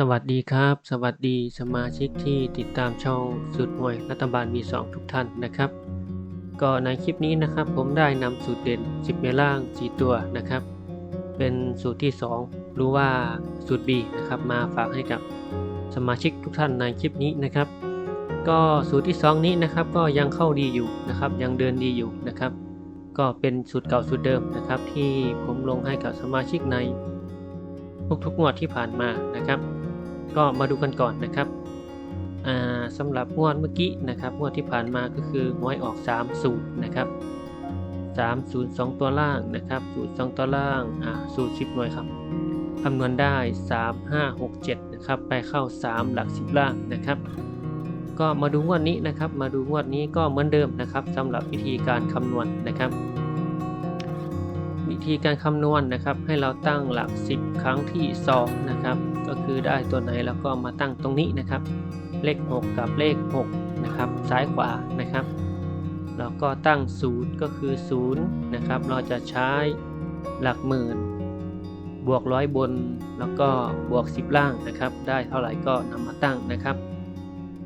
สวัสดีครับ สวัสดีสมาชิกที่ติดตามช่องสุดหวยรัฐบาลมีสองทุกท่านนะครับ ก็ในคลิปนี้นะครับผมได้นำสูตรเด่น 10 เมล่าง 4 ตัวนะครับ เป็นสูตรที่ 2รือว่าสูตร B นะครับมาฝากให้กับสมาชิกทุกท่านในคลิปนี้นะครับ ก็สูตรที่ 2 นี้นะครับก็ยังเข้าดีอยู่นะครับ ยังเดินดีอยู่นะครับ ก็เป็นสูตรเก่าสูตรเดิมนะครับ ที่ผมลงให้กับสมาชิกในทุกๆงวดที่ผ่านมานะครับ ก็มาดูกันก่อนนะครับสำหรับงวดเมื่อกี้นะครับงวดที่ผ่านมาก็คือหวยออก3สูตรนะครับ3สูตร2ตัวล่างนะครับสูตร2ตัวล่างอ่าสูตร10หน่วยครับคำนวณได้ 3 5 6 7นะครับไปเข้า 3 หลัก 10 ล่างนะครับ ก็มาดูงวดนี้นะครับ มาดูงวดนี้ก็เหมือนเดิมนะครับสำหรับวิธีการคำนวณนะครับ วิธีการคำนวณนะครับให้เราตั้งหลัก 10 ครั้งที่2นะครับ ก็คือได้ตัวไหนแล้วก็มาตั้งตรงนี้นะครับ เลข 6 กับเลข6นะครับซ้ายขวานะครับแล้วก็ตั้ง 0 ก็คือ 0 นะครับ เราจะใช้หลักหมื่น บวกร้อยบนแล้วก็บวก 10 ล่างนะครับ ได้เท่าไหร่ก็นำมาตั้งนะครับ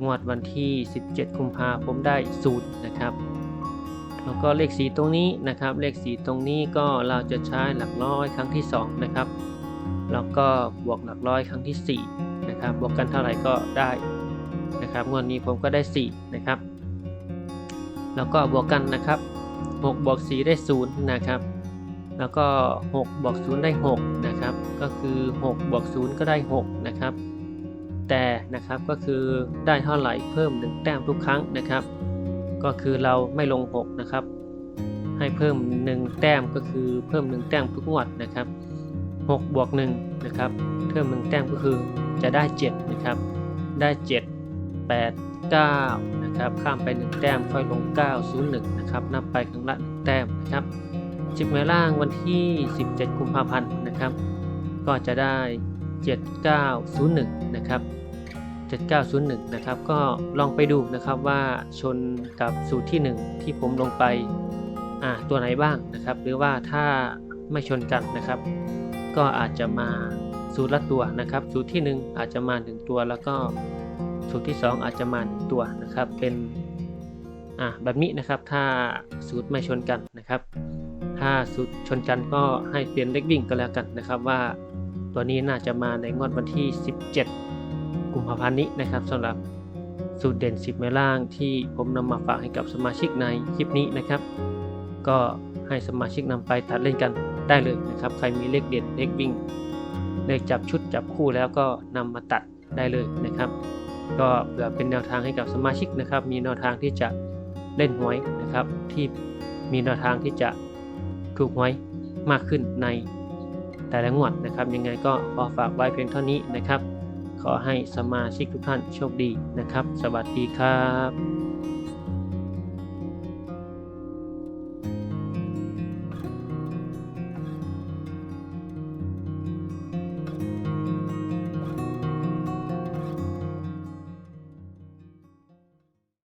งวดวันที่ 17 กุมภาผมได้0นะครับแล้วก็เลขสีตรงนี้นะครับ เลขสีตรงนี้ก็เราจะใช้หลักร้อยครั้งที่ 2 นะครับ แล้วก็บวกหลักร้อยครั้งที่ 4 นะครับ บวกกันเท่าไหร่ก็ได้นะครับงวดนี้ผมก็ได้ 4 นะครับ แล้วก็บวกกันนะครับ 6 บวก 4 ได้ 0 นะครับ แล้วก็ 6 บวก 0 ได้ 6 นะครับ ก็คือ 6 บวก 0 ก็ได้ 6 นะครับ แต่นะครับก็คือได้เท่าไหร่เพิ่ม 1 แต้มทุกครั้งนะครับ ก็คือเราไม่ลง 6 นะครับ ให้เพิ่ม 1 แต้มก็คือเพิ่ม 1 แต้มทุกงวดนะครับ 6 บวก1นะครับเพิ่ม1แต้มก็คือจะได้ 7 นะครับ ได้ 7 8 9 นะครับ ข้ามไป 1 แต้มค่อยลง 9 0 1 นะครับนับไปครั้งละ 1 แต้มนะครับจิบเมล่างวันที่ 17 กุมภาพันธ์นะครับ ก็จะได้ 7901 นะครับ 7901 นะครับ ก็ลองไปดูนะครับว่าชนกับสูตรที่ 1 ที่ผมลงไป อ่า ตัวไหนบ้างนะครับ หรือว่าถ้าไม่ชนกันนะครับ ก็อาจจะมาสูตรละตัวนะครับ สูตรที่ 1 อาจจะมา 1 ตัว แล้วก็สูตรที่ 2 อาจจะมา 1 ตัวนะครับ เป็นอ่าแบบนี้นะครับถ้าสูตรไม่ชนกันนะครับ ถ้าสูตรชนกันก็ให้เปลี่ยนเลขวิ่งก็แล้วกันนะครับ ว่าตัวนี้น่าจะมาในงวดวันที่ 17 กุมภาพันธ์นี้นะครับสำหรับสูตรเด่น 10เมล่างที่ผมนำมาฝากให้กับสมาชิกในคลิปนี้นะครับ ก็ให้สมาชิกนำไปตัดเล่นกัน ได้เลยนะครับ ใครมีเลขเด่นเลขวิ่งเลขจับชุดจับคู่แล้วก็นำมาตัดได้เลยนะครับ ก็เพื่อเป็นแนวทางให้กับสมาชิกนะครับ มีแนวทางที่จะเล่นหวยนะครับ ที่มีแนวทางที่จะถูกหวยมากขึ้นในแต่ละงวดนะครับ ยังไงก็ขอฝากไว้เพียงเท่านี้นะครับ ขอให้สมาชิกทุกท่านโชคดีนะครับ สวัสดีครับ